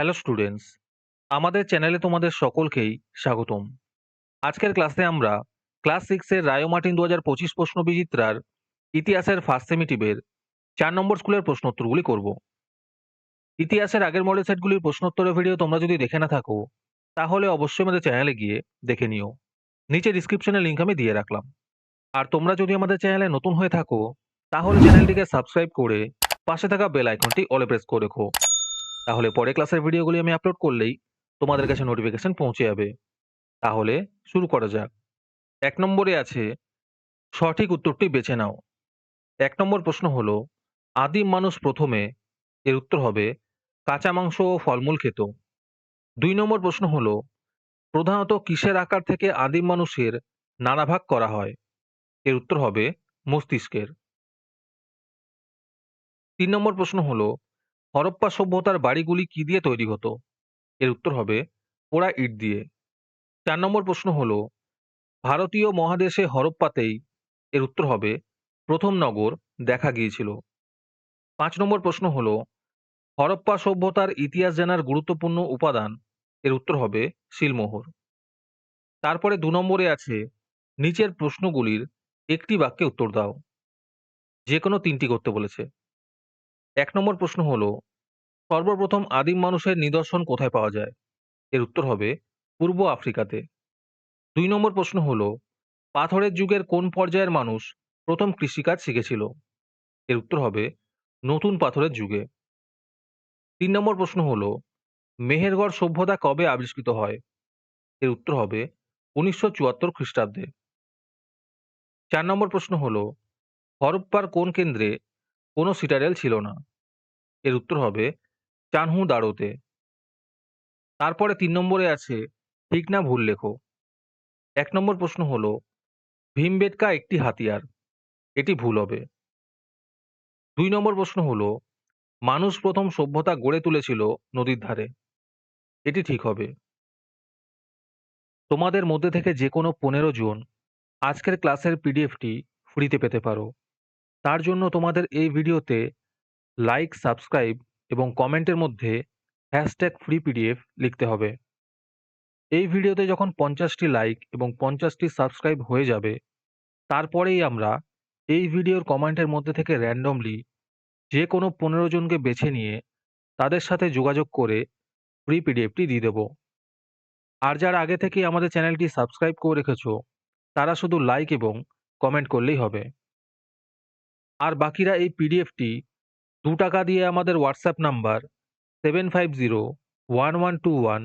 Hello students আমাদের চ্যানেলে তোমাদের সকলকেই স্বাগতম। আজকের ক্লাসে আমরা ক্লাস সিক্সের রায়ো মার্টিন দু হাজার পঁচিশ প্রশ্ন বিচিত্রার ইতিহাসের ফার্স্ট সেমিটিভের চার নম্বর স্কুলের প্রশ্নোত্তরগুলি করব। ইতিহাসের আগের মডেল সেটগুলির প্রশ্নোত্তরের ভিডিও তোমরা যদি দেখে না থাকো, তাহলে অবশ্যই আমাদের চ্যানেলে গিয়ে দেখে নিও। নিচে ডিসক্রিপশনে লিঙ্ক আমি দিয়ে রাখলাম। আর তোমরা যদি আমাদের চ্যানেলে নতুন হয়ে থাকো, তাহলে চ্যানেলটিকে সাবস্ক্রাইব করে পাশে থাকা বেল আইকনটি অলে প্রেস করে রেখো। তাহলে পরে ক্লাসের ভিডিওগুলি আমি আপলোড করলেই তোমাদের কাছে নোটিফিকেশন পৌঁছে যাবে। তাহলে শুরু করা যাক। এক নম্বরে আছে, সঠিক উত্তরটি বেছে নাও। এক নম্বর প্রশ্ন হলো, আদিম মানুষ প্রথমে এর উত্তর হবে, কাঁচা মাংস ও ফলমূল খেত। দুই নম্বর প্রশ্ন হল, প্রধানত কিসের আকার থেকে আদিম মানুষের নানা ভাগ করা হয়? এর উত্তর হবে, মস্তিষ্কের। তিন নম্বর প্রশ্ন হলো হরপ্পা সভ্যতার বাড়িগুলি কি দিয়ে তৈরি হতো? এর উত্তর হবে, পোড়া ইট দিয়ে। চার নম্বর প্রশ্ন হল, ভারতীয় মহাদেশে হরপ্পাতেই, এর উত্তর হবে, প্রথম নগর দেখা গিয়েছিল। পাঁচ নম্বর প্রশ্ন হল, হরপ্পা সভ্যতার ইতিহাস জানার গুরুত্বপূর্ণ উপাদান, এর উত্তর হবে, শিলমোহর। তারপরে দু নম্বরে আছে, নিচের প্রশ্নগুলির একটি বাক্যে উত্তর দাও। যে কোনো তিনটি করতে বলেছে। এক নম্বর প্রশ্ন হলো সর্বপ্রথম আদিম মানুষের নিদর্শন কোথায় পাওয়া যায়? এর উত্তর হবে পূর্ব আফ্রিকাতে। দুই নম্বর প্রশ্ন হল, পাথরের যুগের কোন পর্যায়ের মানুষ প্রথম কৃষিকাজ শিখেছিল? এর উত্তর হবে নতুন পাথরের যুগে। তিন নম্বর প্রশ্ন হল, মেহেরগড় সভ্যতা কবে আবিষ্কৃত হয়? এর উত্তর হবে উনিশশো চুয়াত্তর খ্রিস্টাব্দে। চার নম্বর প্রশ্ন হল, হরপ্পার কোন কেন্দ্রে কোনো সিটারেল ছিল না? এর উত্তর হবে চানহু দাড়োতে তারপরে তিন নম্বরে আছে, ঠিক না ভুল লেখো। এক নম্বর প্রশ্ন হলো ভীমবেটকা একটি হাতিয়ার, এটি ভুল হবে। দুই নম্বর প্রশ্ন হল, মানুষ প্রথম সভ্যতা গড়ে তুলেছিল নদীর ধারে, এটি ঠিক হবে। তোমাদের মধ্যে থেকে যে কোনো পনেরো জন আজকের ক্লাসের পিডিএফটি ফ্রিতে পেতে পারো। তার জন্য তোমাদের এই ভিডিওতে লাইক, সাবস্ক্রাইব এবং কমেন্টের মধ্যে হ্যাশট্যাগ ফ্রি পিডিএফ লিখতে হবে। এই ভিডিওতে যখন পঞ্চাশটি লাইক এবং পঞ্চাশটি সাবস্ক্রাইব হয়ে যাবে, তারপরেই আমরা এই ভিডিওর কমেন্টের মধ্যে থেকে র্যান্ডমলি যে কোনো পনেরো জনকে বেছে নিয়ে তাদের সাথে যোগাযোগ করে ফ্রি পিডিএফটি দিয়ে দেবো। আর যারা আগে থেকেই আমাদের চ্যানেলটি সাবস্ক্রাইব করে রেখেছো, তারা শুধু লাইক এবং কমেন্ট করলেই হবে। আর বাকিরা এই পিডিএফটি দু টাকা দিয়ে আমাদের WhatsApp number seven five zero one one two one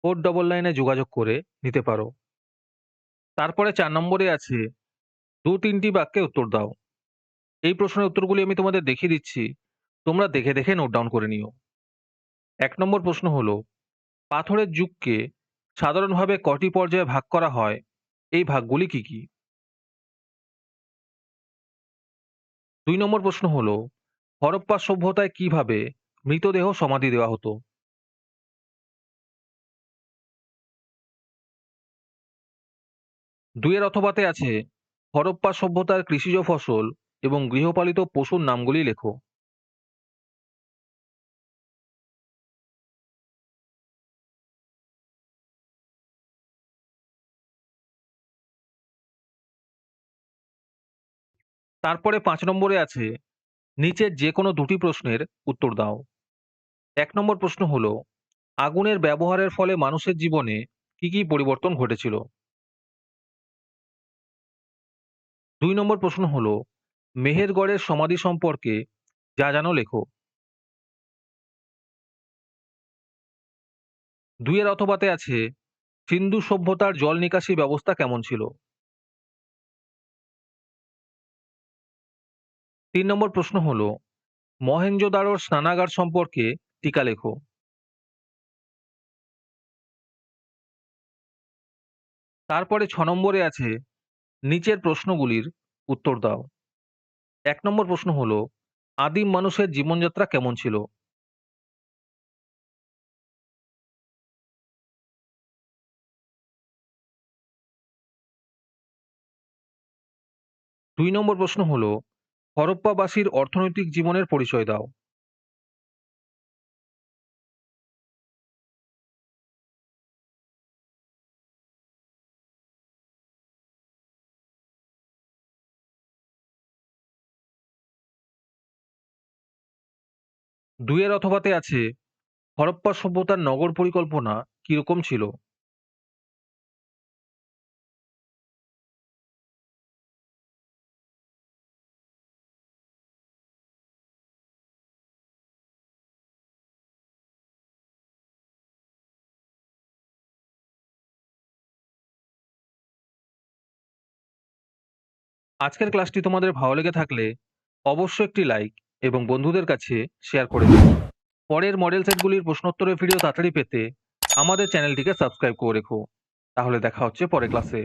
four double নাইনে যোগাযোগ করে নিতে পারো। তারপরে চার নম্বরে আছে, দু তিনটি বাক্যে উত্তর দাও। এই প্রশ্নের উত্তরগুলি আমি তোমাদের দেখিয়ে দিচ্ছি, তোমরা দেখে দেখে নোট ডাউন করে নিও। এক নম্বর প্রশ্ন হলো, পাথরের যুগকে সাধারণভাবে কটি পর্যায়ে ভাগ করা হয়? এই ভাগগুলি কি কি? দুই নম্বর প্রশ্ন হলো হরপ্পা সভ্যতায় কীভাবে মৃতদেহ সমাধি দেওয়া হতো? দুইয়ের অথবাতে আছে হরপ্পা সভ্যতার কৃষিজ ফসল এবং গৃহপালিত পশুর নামগুলি লেখো। তারপরে পাঁচ নম্বরে আছে নিচের যে কোনো দুটি প্রশ্নের উত্তর দাও। এক নম্বর প্রশ্ন হলো, আগুনের ব্যবহারের ফলে মানুষের জীবনে কি কি পরিবর্তন ঘটেছিল? দুই নম্বর প্রশ্ন হল মেহেরগড়ের সমাধি সম্পর্কে যা জানো লেখো। দুইয়ের অথবাতে আছে, সিন্ধু সভ্যতার জল নিকাশি ব্যবস্থা কেমন ছিল? তিন নম্বর প্রশ্ন হলো মহেঞ্জোদারোর স্নানাগার সম্পর্কে টিকা লেখো। তারপরে ছ নম্বরে আছে, নিচের প্রশ্নগুলির উত্তর দাও। এক নম্বর প্রশ্ন হলো, আদিম মানুষের জীবনযাত্রা কেমন ছিল? দুই নম্বর প্রশ্ন হলো হরপ্পাবাসীর অর্থনৈতিক জীবনের পরিচয় দাও। দুয়ের অথবাতে আছে হরপ্পা সভ্যতার নগর পরিকল্পনা কীরকম ছিল? আজকের ক্লাসটি তোমাদের ভালো লেগে থাকলে অবশ্যই একটি লাইক এবং বন্ধুদের কাছে শেয়ার করে দিন পরের মডেল সেটগুলির প্রশ্নোত্তরের ভিডিও তাড়াতাড়ি পেতে আমাদের চ্যানেলটিকে সাবস্ক্রাইব করে রেখো। তাহলে দেখা হচ্ছে পরের ক্লাসে